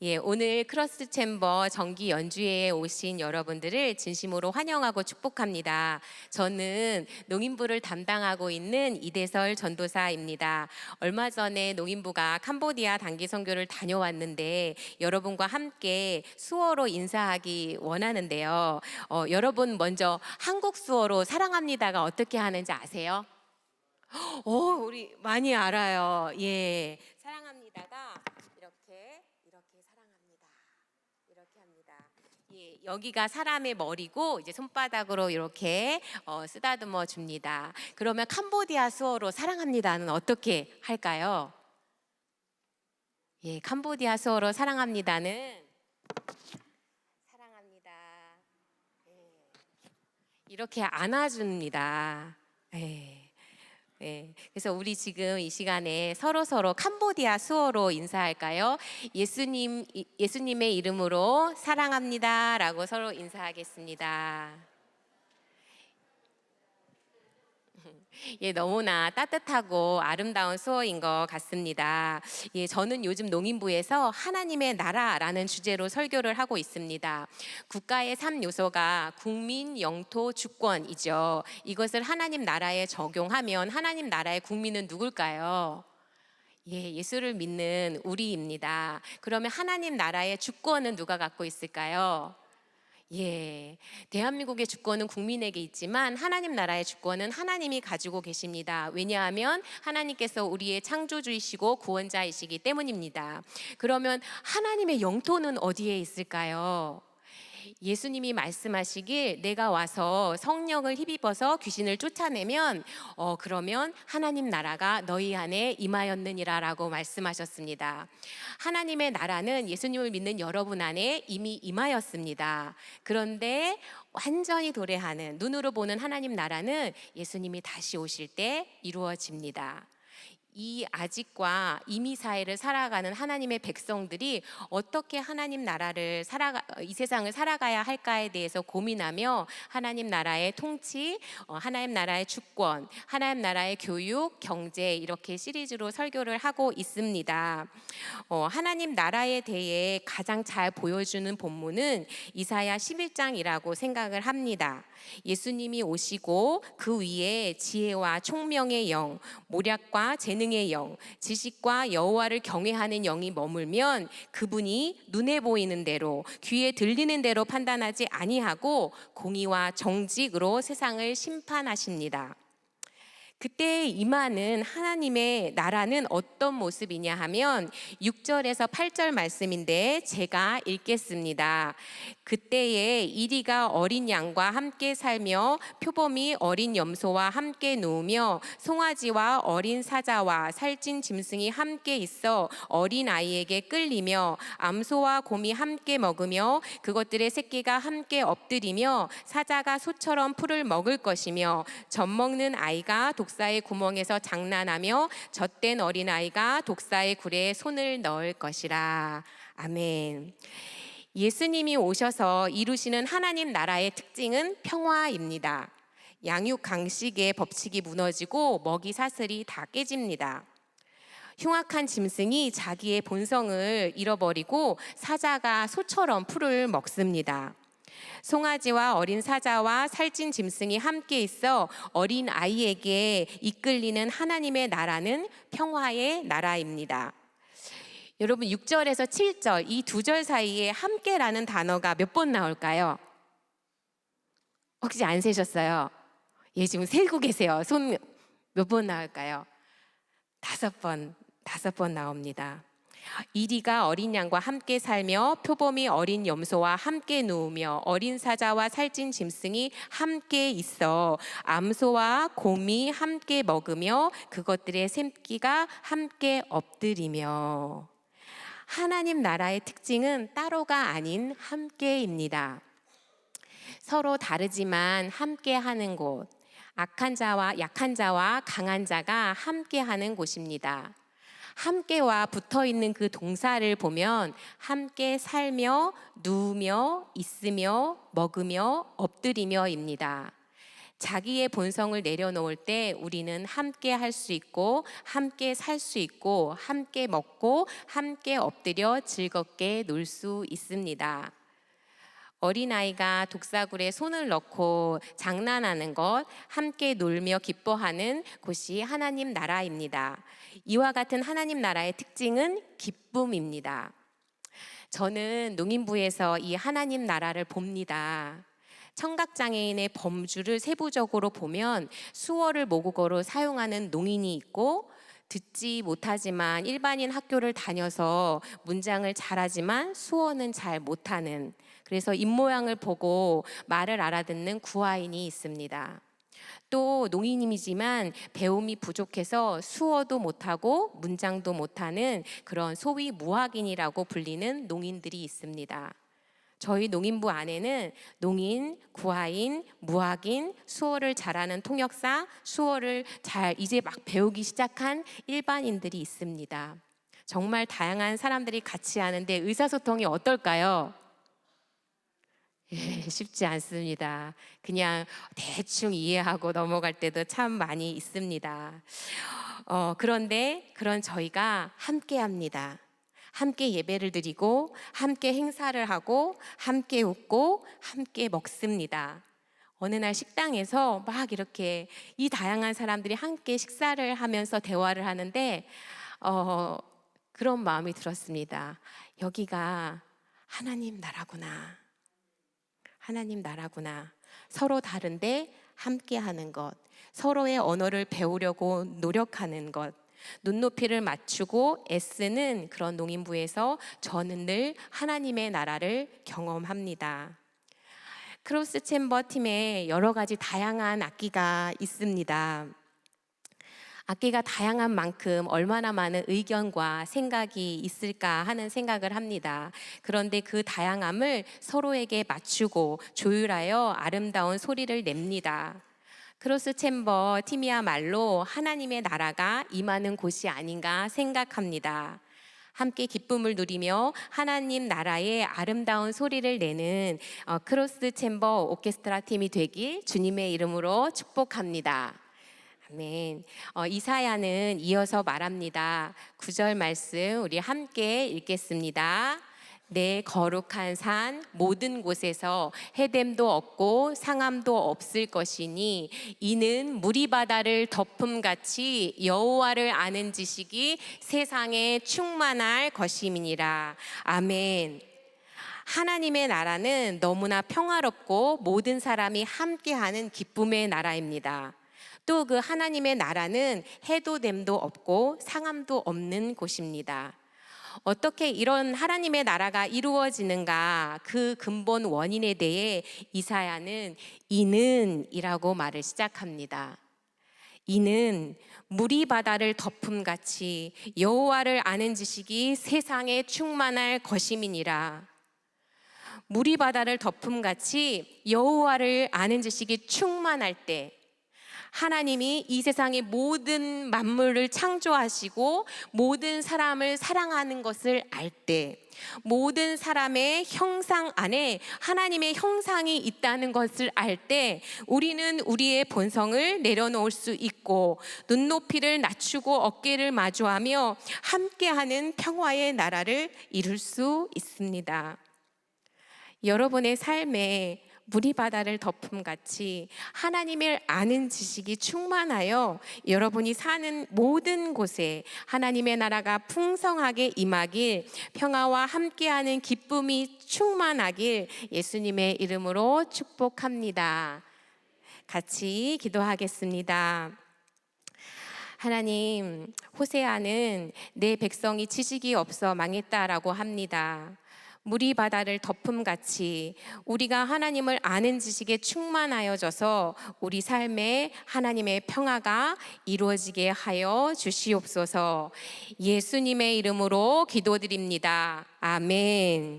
예, 오늘 크로스 챔버 정기 연주회에 오신 여러분들을 진심으로 환영하고 축복합니다. 저는 농인부를 담당하고 있는 이대설 전도사입니다. 얼마 전에 농인부가 캄보디아 단기 선교를 다녀왔는데 여러분과 함께 수어로 인사하기 원하는데요. 어, 여러분 먼저 한국 수어로 사랑합니다가 어떻게 하는지 아세요? 어, 우리 많이 알아요. 예. 사랑합니다가 이렇게 이렇게 사랑합니다. 이렇게 합니다. 예, 여기가 사람의 머리고 이제 손바닥으로 이렇게 어, 쓰다듬어 줍니다. 그러면 캄보디아 수어로 사랑합니다는 어떻게 할까요? 예, 캄보디아 수어로 사랑합니다는 사랑합니다. 예, 이렇게 안아줍니다. 예. 네, 그래서 우리 지금 이 시간에 서로 서로 캄보디아 수어로 인사할까요? 예수님 이- 예수님의 이름으로 사랑합니다라고 서로 인사하겠습니다. 예, 너무나 따뜻하고 아름다운 수어인 것 같습니다. 예, 저는 요즘 농인부에서 하나님의 나라라는 주제로 설교를 하고 있습니다. 국가의 3요소가 국민, 영토, 주권이죠. 이것을 하나님 나라에 적용하면 하나님 나라의 국민은 누굴까요? 예, 예수를 믿는 우리입니다. 그러면 하나님 나라의 주권은 누가 갖고 있을까요? 예, 대한민국의 주권은 국민에게 있지만 하나님 나라의 주권은 하나님이 가지고 계십니다. 왜냐하면 하나님께서 우리의 창조주이시고 구원자이시기 때문입니다. 그러면 하나님의 영토는 어디에 있을까요? 예수님이 말씀하시길 내가 와서 성령을 힘입어서 귀신을 쫓아내면 어 그러면 하나님 나라가 너희 안에 임하였느니라라고 말씀하셨습니다. 하나님의 나라는 예수님을 믿는 여러분 안에 이미 임하였습니다. 그런데 완전히 도래하는 눈으로 보는 하나님 나라는 예수님이 다시 오실 때 이루어집니다. 이 아직과 이미 사회를 살아가는 하나님의 백성들이 어떻게 하나님 나라를 살아가 이 세상을 살아가야 할까에 대해서 고민하며 하나님 나라의 통치, 어, 하나님 나라의 주권, 하나님 나라의 교육, 경제 이렇게 시리즈로 설교를 하고 있습니다. 어, 하나님 나라에 대해 가장 잘 보여주는 본문은 이사야 11장이라고 생각을 합니다. 예수님이 오시고 그 위에 지혜와 총명의 영, 모략과 재 능의 영, 지식과 여호와를 경외하는 영이 머물면 그분이 눈에 보이는 대로 귀에 들리는 대로 판단하지 아니하고 공의와 정직으로 세상을 심판하십니다. 그때 임하는 하나님의 나라는 어떤 모습이냐 하면 6절에서 8절 말씀인데 제가 읽겠습니다. 그때에 이리가 어린 양과 함께 살며 표범이 어린 염소와 함께 누우며 송아지와 어린 사자와 살찐 짐승이 함께 있어 어린 아이에게 끌리며 암소와 곰이 함께 먹으며 그것들의 새끼가 함께 엎드리며 사자가 소처럼 풀을 먹을 것이며 젖 먹는 아이가 독사의 구멍에서 장난하며 젖된 어린 아이가 독사의 굴에 손을 넣을 것이라. 아멘. 예수님이 오셔서 이루시는 하나님 나라의 특징은 평화입니다. 양육 강식의 법칙이 무너지고 먹이 사슬이 다 깨집니다. 흉악한 짐승이 자기의 본성을 잃어버리고 사자가 소처럼 풀을 먹습니다. 송아지와 어린 사자와 살찐 짐승이 함께 있어 어린 아이에게 이끌리는 하나님의 나라는 평화의 나라입니다. 여러분 6절에서 7절 이 두 절 사이에 함께라는 단어가 몇 번 나올까요? 혹시 안 세셨어요? 예, 지금 세고 계세요. 손 몇 번 나올까요? 다섯 번, 다섯 번 나옵니다. 이리가 어린 양과 함께 살며 표범이 어린 염소와 함께 누우며 어린 사자와 살찐 짐승이 함께 있어 암소와 곰이 함께 먹으며 그것들의 샘기가 함께 엎드리며 하나님 나라의 특징은 따로가 아닌 함께입니다. 서로 다르지만 함께 하는 곳. 악한 자와 약한 자와 강한 자가 함께 하는 곳입니다. 함께와 붙어 있는 그 동사를 보면 함께 살며 누우며 있으며 먹으며 엎드리며입니다. 자기의 본성을 내려놓을 때 우리는 함께 할 수 있고 함께 살 수 있고 함께 먹고 함께 엎드려 즐겁게 놀 수 있습니다. 어린아이가 독사굴에 손을 넣고 장난하는 것, 함께 놀며 기뻐하는 곳이 하나님 나라입니다. 이와 같은 하나님 나라의 특징은 기쁨입니다. 저는 농인부에서 이 하나님 나라를 봅니다. 청각장애인의 범주를 세부적으로 보면 수어를 모국어로 사용하는 농인이 있고 듣지 못하지만 일반인 학교를 다녀서 문장을 잘하지만 수어는 잘 못하는 그래서 입모양을 보고 말을 알아듣는 구아인이 있습니다. 또 농인이지만 배움이 부족해서 수어도 못하고 문장도 못하는 그런 소위 무학인이라고 불리는 농인들이 있습니다. 저희 농인부 안에는 농인, 구하인, 무학인, 수어를 잘하는 통역사, 수어를 잘 이제 막 배우기 시작한 일반인들이 있습니다. 정말 다양한 사람들이 같이 하는데 의사소통이 어떨까요? 예, 쉽지 않습니다. 그냥 대충 이해하고 넘어갈 때도 참 많이 있습니다. 어, 그런데 그런 저희가 함께 합니다. 함께 예배를 드리고, 함께 행사를 하고, 함께 웃고, 함께 먹습니다. 어느 날 식당에서 막 이렇게 이 다양한 사람들이 함께 식사를 하면서 대화를 하는데, 어, 그런 마음이 들었습니다. 여기가 하나님 나라구나. 하나님 나라구나. 서로 다른데 함께 하는 것. 서로의 언어를 배우려고 노력하는 것. 눈높이를 맞추고 애쓰는 그런 농인부에서 저는 늘 하나님의 나라를 경험합니다. 크로스 챔버 팀에 여러 가지 다양한 악기가 있습니다. 악기가 다양한 만큼 얼마나 많은 의견과 생각이 있을까 하는 생각을 합니다. 그런데 그 다양함을 서로에게 맞추고 조율하여 아름다운 소리를 냅니다. 크로스 챔버 팀이야말로 하나님의 나라가 임하는 곳이 아닌가 생각합니다. 함께 기쁨을 누리며 하나님 나라의 아름다운 소리를 내는 어, 크로스 챔버 오케스트라 팀이 되길 주님의 이름으로 축복합니다. 아멘. 어, 이사야는 이어서 말합니다. 구절 말씀 우리 함께 읽겠습니다. 내 거룩한 산 모든 곳에서 해됨도 없고 상함도 없을 것이니 이는 무리 바다를 덮음 같이 여호와를 아는 지식이 세상에 충만할 것임이니라. 아멘. 하나님의 나라는 너무나 평화롭고 모든 사람이 함께하는 기쁨의 나라입니다. 또 그 하나님의 나라는 해도 됨도 없고 상함도 없는 곳입니다. 어떻게 이런 하나님의 나라가 이루어지는가 그 근본 원인에 대해 이사야는 이는이라고 말을 시작합니다. 이는 물이 바다를 덮음 같이 여호와를 아는 지식이 세상에 충만할 것임이니라. 물이 바다를 덮음 같이 여호와를 아는 지식이 충만할 때 하나님이 이 세상의 모든 만물을 창조하시고 모든 사람을 사랑하는 것을 알 때, 모든 사람의 형상 안에 하나님의 형상이 있다는 것을 알 때, 우리는 우리의 본성을 내려놓을 수 있고, 눈높이를 낮추고 어깨를 마주하며 함께하는 평화의 나라를 이룰 수 있습니다. 여러분의 삶에 물이 바다를 덮음 같이 하나님을 아는 지식이 충만하여 여러분이 사는 모든 곳에 하나님의 나라가 풍성하게 임하길 평화와 함께하는 기쁨이 충만하길 예수님의 이름으로 축복합니다. 같이 기도하겠습니다. 하나님, 호세아는 내 백성이 지식이 없어 망했다라고 합니다. 물이 바다를 덮음 같이 우리가 하나님을 아는 지식에 충만하여져서 우리 삶에 하나님의 평화가 이루어지게 하여 주시옵소서 예수님의 이름으로 기도드립니다. 아멘.